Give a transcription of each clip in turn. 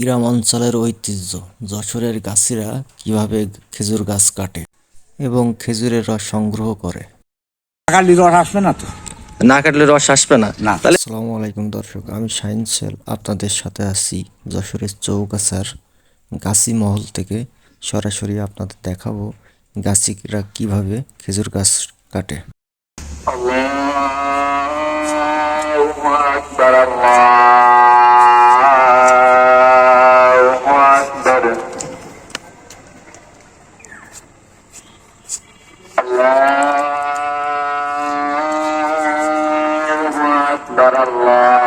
গ্রাম অঞ্চলের ঐতিহ্য। যশোরের গাছিরা কীভাবে খেজুর গাছ কাটে এবং খেজুরের রস সংগ্রহ করে? কাটলি আসবে না তো? না কাটলে রস আসবে না। তাহলে সালাম আলাইকুম দর্শক আমি শাহিন সেল আপনাদের সাথে আছি যশোরের চৌকাছার গাছি মহল থেকে। সরাসরি আপনাদের দেখাবো গাছিরা কীভাবে খেজুর গাছ কাটে। আল্লাহ الله أكبر الله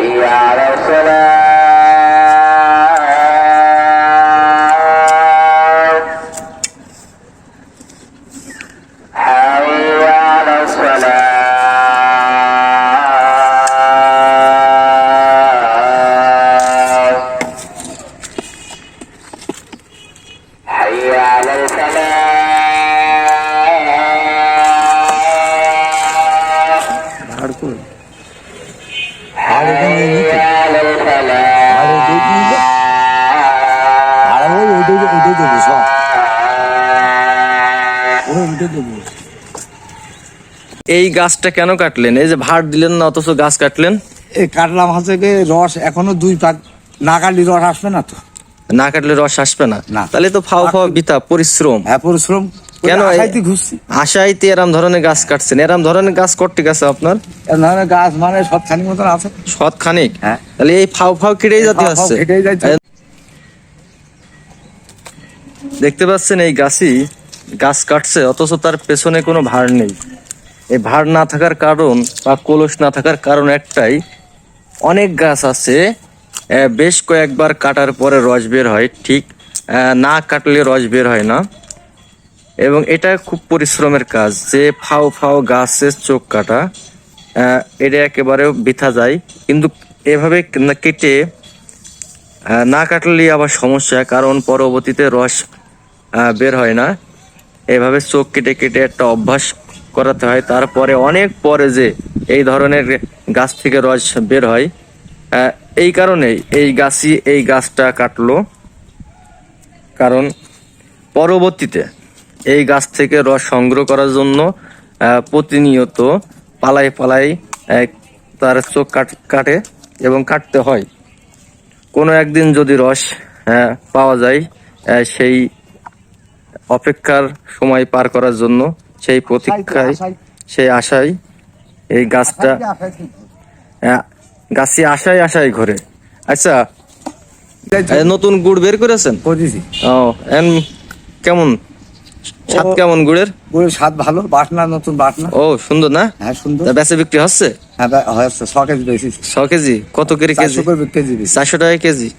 حي على আর ওই ওইটাই ওইটাই দেবো সব ওই ওইটাই দেবো এই গাছটা কেন কাটলেন? এই যে ভাড় দিলেন না অথচ গাছ কাটলেন? এই কাটলাম হচ্ছে কি রস এখনও দুই পাক না কাটলি রস আসবে না তো। না কাটলে রস আসবে না। না। তাহলে তো ফাও ফাও বিতা পরিশ্রম। হ্যাঁ পরিশ্রম। কেন আশাইতে এরাম ধরনের গাছ কাটছেন? এরাম ধরনের গাছ করতে গেছে আপনার? ধরনের গাছ মানে সব খানি মতন আছে। সৎ খানিক হ্যাঁ। তাহলে এই ফাও ফাও কেটেই যেতে। দেখতে পাচ্ছেন এই গাছই গাছ কাটছে অথচ তার পেছনে কোনো ভার নেই। এই ভার না থাকার কারণ বা কলস না থাকার কারণ একটাই অনেক গাছ আছে বেশ কয়েকবার কাটার পরে রস বের হয় ঠিক আহ, না কাটলে রস বের হয় না। এবং এটা খুব পরিশ্রমের কাজ। যে ফাও ফাও গাছের চোখ কাটা এটা একেবারে বৃথা যায়। কিন্তু এভাবে কেটে না কাটলে আবার সমস্যা, কারণ পরবর্তীতে রস বের হয় না। এভাবে চোখ কেটে কেটে একটা অভ্যাস করাতে হয়। তারপরে অনেক পরে যে এই ধরনের গাছ থেকে রস বের হয় এই কারণেই এই গাছই এই গাছটা কাটলো। কারণ পরবর্তীতে এই গাছ থেকে রস সংগ্রহ করার জন্য প্রতিনিয়ত পালাই পালাই তার চোখ কাট- কাটে এবং কাটতে হয়। কোনো একদিন যদি রস পাওয়া যায় সেই অপেক্ষার সময় পার করার জন্য সেই প্রতীক্ষায় সেই আশায় এই গাছটা গাছটি আশায় আশায় ঘরে। আচ্ছা নতুন গুড় বের করেছেন? ও এন কেমন? স্বাদ কেমন গুড়ের? গুড়ের স্বাদ ভালো বাটনা নতুন বাটনা। ও সুন্দর না? হ্যাঁ সুন্দর। বেচা বিক্রি হচ্ছে? হ্যাঁ হচ্ছে ছ কেজি বেশি। ছ কেজি? কত করে কেজি? কেজি চারশো টাকা কেজি।